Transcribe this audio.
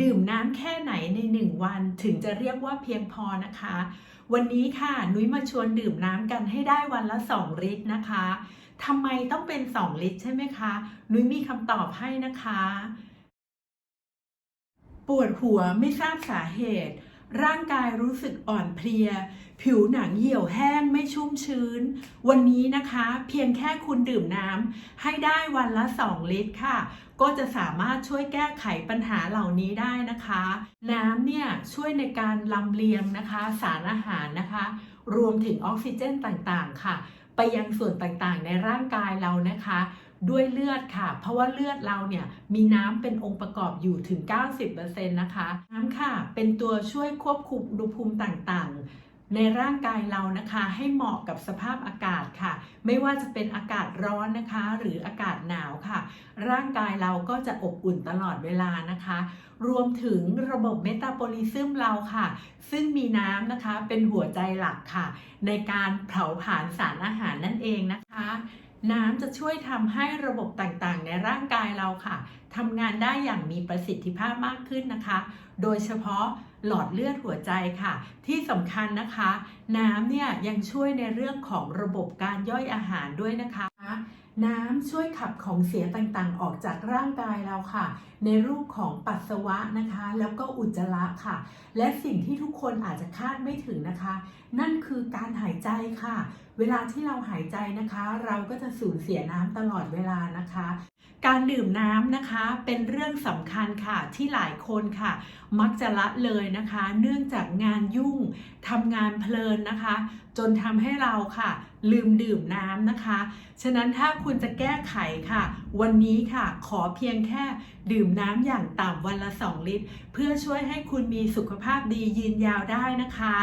ดื่มน้ำแค่ไหนใน 1 วันถึงจะเรียกว่าเพียงพอนะคะ วันนี้ค่ะนุ้ยมาชวนดื่มน้ำกันให้ได้วันละ 2 ลิตรนะคะทำไมต้องเป็น 2 ลิตรใช่ไหมคะ นุ้ยมีคำตอบให้นะคะ ปวดหัวไม่ทราบสาเหตุ ร่างกายรู้สึกอ่อนเพลีย ผิวหนังเหี่ยวแห้งไม่ชุ่มชื้น วันนี้นะคะ เพียงแค่คุณดื่มน้ำให้ได้วันละ 2 ลิตรค่ะ ก็จะสามารถช่วยแก้ไขปัญหาเหล่านี้ได้นะคะ น้ำเนี่ยช่วยในการลำเลียงนะคะ สารอาหารนะคะ รวมถึงออกซิเจนต่างๆค่ะ ไปยังส่วนต่างๆ ในร่างกายเรานะคะ ด้วยเลือดค่ะ เพราะว่าเลือดเราเนี่ยมีน้ำเป็นองค์ประกอบอยู่ถึง 90%นะคะ น้ำค่ะ เป็นตัวช่วยควบคุมอุณหภูมิต่างๆ ในร่างกายเรานะคะให้เหมาะกับสภาพอากาศค่ะ ไม่ว่าจะเป็นอากาศร้อนนะคะ หรืออากาศหนาวค่ะ ร่างกายเราก็จะอบอุ่นตลอดเวลานะคะ รวมถึงระบบเมตาบอลิซึมเราค่ะ ซึ่งมีน้ำนะคะเป็นหัวใจหลักค่ะ ในการเผาผลาญสารอาหารนั่นเองนะคะ น้ำจะช่วยทำให้ระบบต่างๆ ในร่างกายเราค่ะทำงานได้อย่างมีประสิทธิภาพมากขึ้นนะคะ โดยเฉพาะหลอดเลือดหัวใจค่ะ ที่สำคัญนะคะ น้ำเนี่ยยังช่วยในเรื่องของระบบการย่อยอาหารด้วยนะคะ น้ำช่วยขับของเสียต่างๆ ออกจากร่างกายเราค่ะ ในรูปของปัสสาวะนะคะ แล้วก็อุจจาระค่ะ และสิ่งที่ทุกคนอาจจะคาดไม่ถึงนะคะ นั่นคือการหายใจค่ะ เวลาที่เราหายใจนะคะ เราก็จะสูญเสียน้ำตลอดเวลานะคะ การดื่มน้ำนะคะเป็นเรื่องสำคัญค่ะที่หลายคนค่ะ มักจะละเลยนะคะ เนื่องจากงานยุ่งทำงานเพลินนะคะ จนทำให้เราค่ะ ลืมดื่มน้ำนะคะ ฉะนั้นถ้าคุณจะแก้ไขค่ะ วันนี้ค่ะ ขอเพียงแค่ดื่มน้ำอย่างต่ำวันละ 2 ลิตร เพื่อช่วยให้คุณมีสุขภาพดียืนยาวได้นะคะ